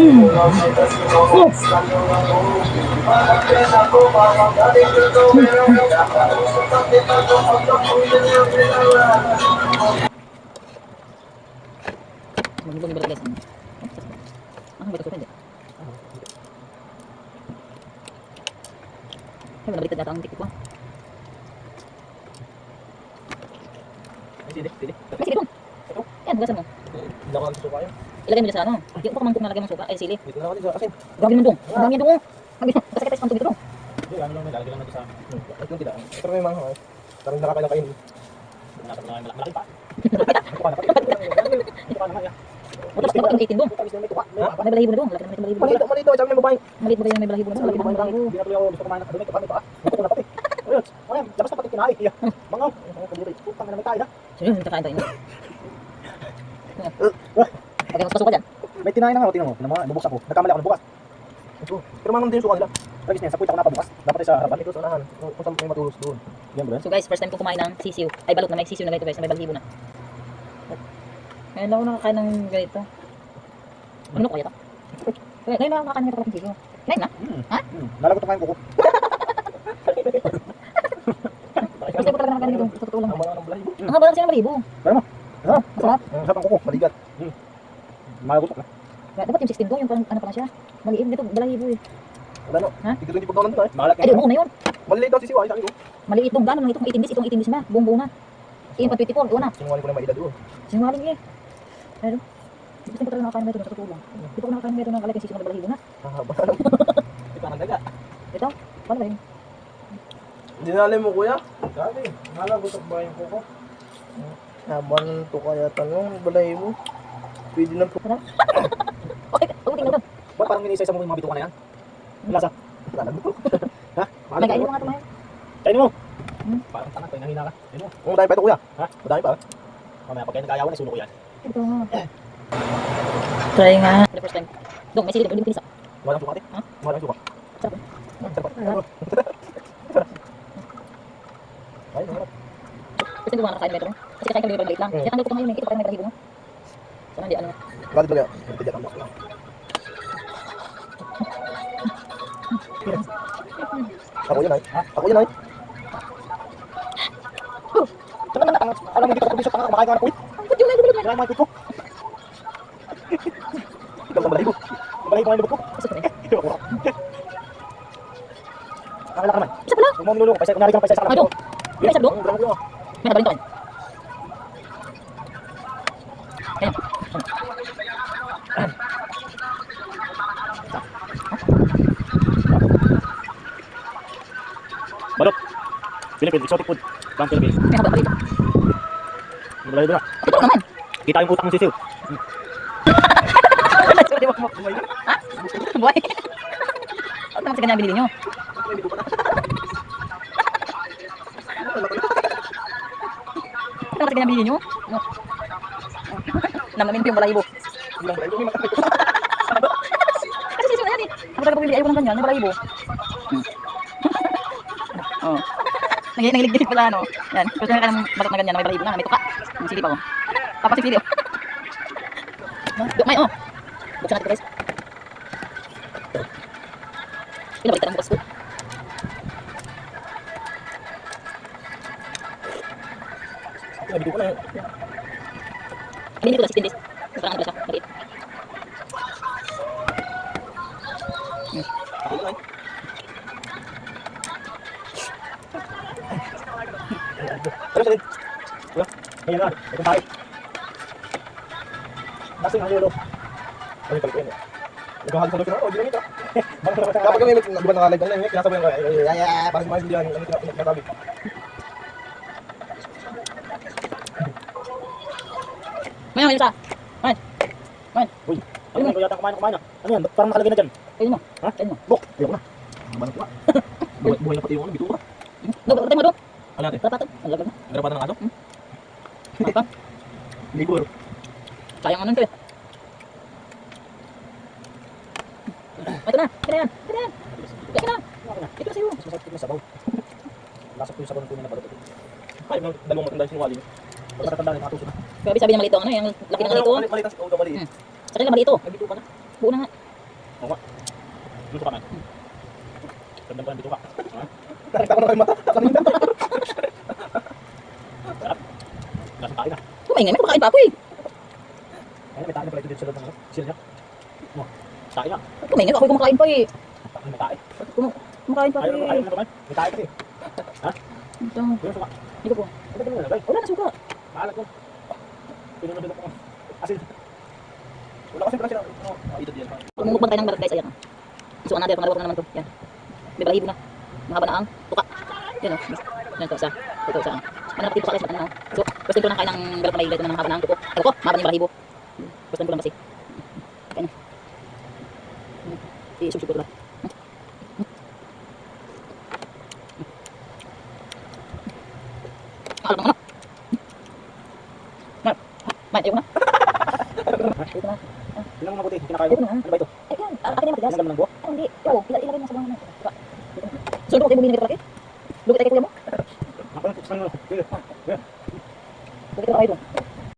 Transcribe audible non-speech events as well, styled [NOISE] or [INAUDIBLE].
Magbibog ibalik guys. Ah, ba't ito hindi? Ay, nabaliktad yata ang tiktik ko. Sili. May sige doon. Yan, hugasan mo. Hindi ako nagsusuka yun. Ilagay mo dyan sa ano. Yung pa mangkok na lagay mo suka. Ay, sili. Dito na ako dito sa asin. Grabe naman doon. Ang dami. Sabi ko, kasi kita dito doon. Hindi, ano lang, lalagay lang natin sa... Hmm, ito yung kita. Pero may mga, Parang nakakailang kain. Dapat na malaki pa. Ito na. Ito na. Tapos diba yung 18 doon? May balahibo na doon. Malaki na may balahibo. Malito, malito. Sabi ng babae. Maliit ba yung may balahibo na doon? Malaki na may balahibo. Hindi na tuloy ako gusto kumain ng kadumi. Kapag may paa. Nakuha na pati. Ayun. Ayun. Labas na pati. Ang kaduri. Putang na may kain ha. Sino yung kakain tayo? [LAUGHS] Okay, mas pasok ka dyan. May tinain na nga. Mo. Tingnan mo. nga, Bubuksan ko. Nagkamali ako ng bukas. Ito. Pero mamang din yung suka nila. Ragis niya. Sa puwit ako napabukas. Dapat ay sa harapan. Ito sa unahan. Kung saan may matulog doon. Yan bro. So guys, first time ko kumain ng sisiw. Ay, balot na may sisiw na ganito guys. May balahibo na. Ngayon lang ako nakakain ng ganito. Ano ko kaya ito? Kaya ngayon lang ako nakakain ng ganito ng sisiw. Ngayon na? Hmm. Ha? Hmm. Lalagot ako yung kuko. Time ko talaga nakakain ng ganito. Sa totoo lang. Ang haba lang siya ng balahibo. Sarap. Masarap. Ang sarap ang kuko. Malagot na. Dapat yung 16 doon, yung parang ano pa na siya. Maliit dito, balahibo eh. Wala no. Ha? Ito yung pagkawalan doon eh. Mahalat Ay, di mo na yun. Maliliit daw si Siwa. Sabi ko. Maliit doon, gano'n lang itong 18 days, itong 18 days na. Buong buo na. Iyon pa 24, iwan na. Sinungaling ko na maida doon. Sinungaling eh. Pero, gusto ko talaga nakakain ng ganito, sa totoo lang. Hindi ko nakakain ng ganito ng kalagay sisiw na balahibo na. Hahaba. Ito ang daga. Ito, paano ba yun? Dinali mo kuya? Sabi. Nalagot ba yung kuko? Haba ng to kaya tanong, balay mo. Pwede na po. [LAUGHS] Okay, ulitin na doon. Ba't parang minisa-isa mo yung mga bituka na yan? Ang Lasa. Wala na buto. [LAUGHS] Ha? Mahal Nag-aino ka nga tumayo. Kainin mo. Hmm? Parang tanag, kaya nahina ka. Kainin mo. Kung madami pa ito kuya. Ha? Madami pa. Mamaya pag kayo nag-ayawan, isulo ko yan. Ito. [CLEARS THROAT] Try nga. For the first time. Dong, may sili doon, hindi pinisa. Wala ang suka ate. Ha? Wala ang suka. Sarap. Hmm, Sarap. Ay, sarap. Kasi nga nakakain ng ganito. Kasi kakain kami maliit lang. Hmm. Kaya tanggal ko ngayon, ito parang may balahibo no? Sana hindi ano. Bakit talaga? Ito dyan ang lang. Ako yun ay. Ako yun ay. Tama na na. Alam mo dito ako bisok kumakain ka na puwit. Ba't yung balahibo na? Kailangan mga puwit ko. Ikaw sa ang lubot ko. Gusto [LAUGHS] ko na eh. Kakala ka naman. Isa pala. Huwag mo nilulo. Paisa, kunwari kang paisa sa Ay, dong. May isa doon? Ko. May nabalin to. Ayan. Balot. Philippines, exotic food. From Philippines. May haba pa dito. Balahibo na. Ito naman. Kita yung utang ng sisiw. Ha? Buhay. Ano naman sa kanya binili nyo? Ano naman sa kanya binili nyo? No. Namamin ko yung balahibo. Kasi sisiyo na yan eh. Ako talaga. Ayaw ko ng ganyan. Yung balahibo. Hmm. Oo. Nang nangilig pala ano. Yan. Gusto na ka ng balot na ganyan. May balahibo na. May tuka. Ang silip ako. Yung silip. May oh. Buksan natin guys. Pinabalik ang bukas ko. Nabito ko na yun. Binili ko lang 16 days. Parang ano pala siya. Maliit. Ako yun ay. Ano sa din? Kuya, ngayon na. Ito tayo. Nasing ang lolo. Ano yung kalipin? Nagkahalo sa lolo. Oh, ginamit ah. Kapag kami, di ba nakalive lang yun? Kinasabi ko ay, ay, ay, ay, parang kumain din yan. Ano yung pinagsabi? Ngayon, ngayon sa. Uy, ano yun? Yata kumain, kumain ah. Ano yan? Parang nakalagay na dyan. Ayun mo. Ha? Ayun mo. Bok, ayoko na. Banat ko ah. Buhay, buhay na pati yung ano, bito ko. Do, patay mo do. Ano natin? Rapatan. Ang lagay na. Garapatan ng aso? [LAUGHS] Apa? Libur. Sayang ano ito eh. Ito na. Ito na yan. Ito na yan. Ito na. Ito na sa'yo. Mas masakit na sabaw. Lasap ko yung sabaw ng tunay na balot. Ay, may dalawang matanda yung sinwali. Pag natatanda yung mga tuso na. Grabe sabi ng malito ano, yung laki ng malito. Malit, malit, malit, oh, maliit. Hmm. Sa kanila malito. Nagbito ka na. Buo na nga. Oo. Dito ka man. Hmm. Tandaan pa, dito ka. Nakita ko na kayo mata. Sarap. Lasang kain na. Kumain nga, may kumakain pa ako eh. Kaya may tain na pala ito dito sa loob ng ano. Sila niya. Oh, tain na. Kumain nga, ako kumakain pa eh. May tain. Kumakain pa ako eh. Ayaw na eh. naman. May tain kasi. Ha? Ito. Hindi ko po. Wala na suka. Maalat ko. Pinunod ko. Asin. Wala kasi pala sila. Ano, oh, ito diyan. Tumumukbang tayo ng balat guys, ayan. So another, pangalawa ko na naman to. Yan. May balahibo na. Mahaba na ang tuka. Yan o. Yan to, isa. Ito, isa. Ano na tuka guys, ano na. So, gusto ko na kain ng balat na may ito na ng haba na ang tuko. Ano ko, mahaba na yung balahibo. Gusto ko lang kasi. Kain na. I-subsub ko diba? Alam mo na. Man, man, ayoko na. Ayoko na. Tingnan mo mabuti. Kinakain mo. na. Ano ba ito? Ay, yan. Ah, Akin na matigas. Tingnan mo ng buo. Ah, hindi. Oo, ila- ilagay mo sa buwangan mo. Diba? So, lukot tayo bumili nito laki? Lukot tayo kay kuya mo? Ako, tikman mo. Sige. Lukot tayo kayo doon.